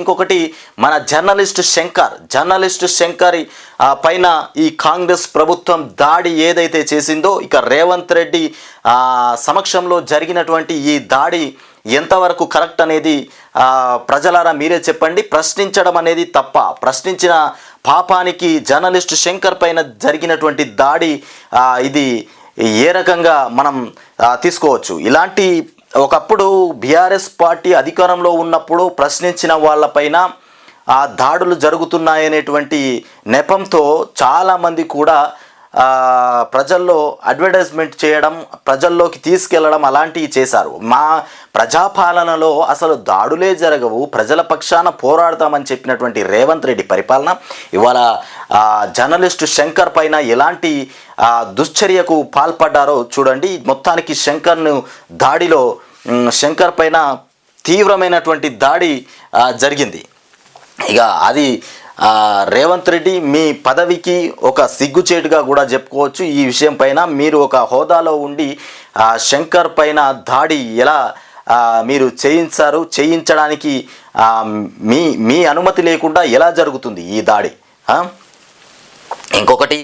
ఇంకొకటి మన journalist Shankar. Journalist Shankar పైన ఈ కాంగ్రెస్ ప్రభుత్వం దాడి ఏదైతే చేసిందో ఇక రేవంత్ రెడ్డి సమక్షంలో జరిగినటువంటి ఈ దాడి ఎంతవరకు కరెక్ట్ అనేది ప్రజలారా మీరే చెప్పండి. ప్రశ్నించడం అనేది తప్ప ప్రశ్నించిన పాపానికి జర్నలిస్ట్ శంకర్ పైన జరిగినటువంటి దాడి ఇది ఏ రకంగా మనం తీసుకోవచ్చు? ఇలాంటి ఒకప్పుడు బీఆర్ఎస్ పార్టీ అధికారంలో ఉన్నప్పుడు ప్రశ్నించిన వాళ్ళపైన ఆ దాడులు జరుగుతున్నాయనేటువంటి నెపంతో చాలామంది కూడా ప్రజల్లో అడ్వర్టైజ్మెంట్ చేయడం ప్రజల్లోకి తీసుకెళ్ళడం అలాంటివి చేశారు. మా ప్రజాపాలనలో అసలు దాడులే జరగవు. ప్రజల పక్షాన పోరాడతామని చెప్పినటువంటి రేవంత్ రెడ్డి పరిపాలన ఇవాళ జర్నలిస్టు శంకర్ పైన ఎలాంటి దుశ్చర్యకు పాల్పడ్డారో చూడండి. మొత్తానికి శంకర్ను దాడిలో శంకర్ పైన తీవ్రమైనటువంటి దాడి జరిగింది. ఇక అది రేవంత్ రెడ్డి మీ పదవికి ఒక సిగ్గుచేటుగా కూడా చెప్పుకోవచ్చు. ఈ విషయం పైన మీరు ఒక హోదాలో ఉండి శంకర్ పైన దాడి ఎలా మీరు చేయించారు? చేయించడానికి మీ మీ అనుమతి లేకుండా ఎలా జరుగుతుంది ఈ దాడి? ఇంకొకటి